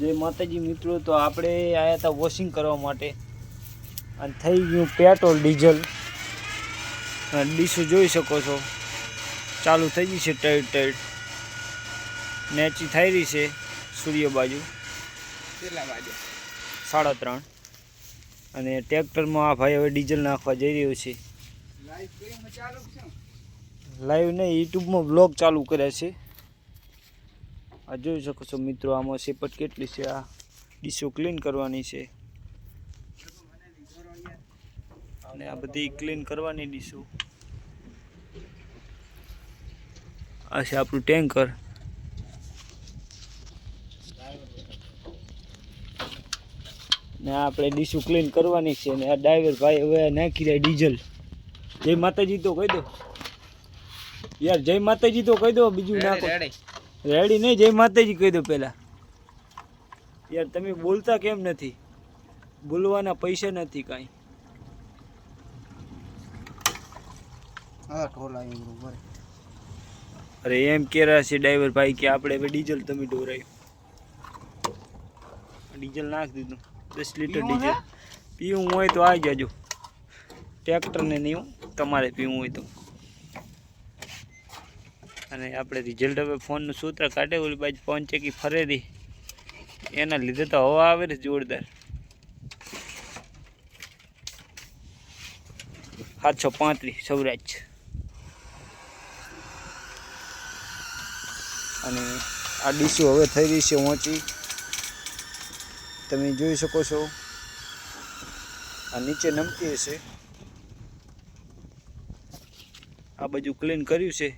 જય માતાજી મિત્રો તો આપણે આવ્યા હતા વોશિંગ કરવા માટે. અને થઈ ગયું પેટ્રોલ ડીઝલ. ડીશું જોઈ શકો છો. ચાલુ થઈ ગઈ છે ટાઈટ ટાઈટ. નેચી થઈ રહી છે સૂર્ય બાજુ. કેટલા બાજુ સાડા ત્રણ. અને ટ્રેક્ટરમાં આ ભાઈ હવે ડીઝલ નાખવા જઈ રહ્યો છે. લાઈવ નહીં યુટ્યુબમાં બ્લોગ ચાલુ કર્યા છે. આ જોઈ શકો છો મિત્રો આમાં સેપટ કેટલી છે આ ડીશો ક્લીન કરવાની છે. અને આ બધી ક્લીન કરવાની ડીશો. આ છે આપણું ટેન્કર. ને આપણે ડીશો ક્લીન કરવાની છે ને આ ડ્રાઈવર ભાઈ હવે નાખી દે ડીઝલ જય માતાજી તો કહી દો. યાર જય માતાજી તો કહી દો બીજું નાખો. રેડી નહીં જય માતાજી કહી દો પહેલાં. યાર તમે બોલતા કેમ નથી? બોલવાના પૈસા નથી કાંઈ. અરે એમ કેરા છે ડ્રાઈવર ભાઈ કે આપણે હવે ડીઝલ તમે ઢોરાયું. ડીઝલ નાખી દીધું. દસ લીટર ડીઝલ. પીવું હોય તો આવી જાજો. ટ્રેક્ટરને નહીં તમારે પીવું હોય તો. અને આપણે રિઝલ્ટ હવે ફોનનું સૂત્ર કાઢે, ઓલી બાજુ પહોંચે કે રહી એના લીધે તો હવા આવે ને જોરદાર. સાતસો પાંત્રીસ, સૌરાજ. અને આ ડીશું હવે થઈ રહી છે ઊંચી તમે જોઈ શકો છો. આ નીચે નમતી હશે આ બાજુ ક્લીન કર્યું છે.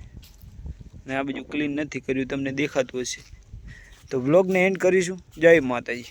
ને આ બાજુ ક્લીન નથી કર્યું, તમને દેખાતું હશે. તો બ્લોગને એન્ડ કરીશું. જય માતાજી.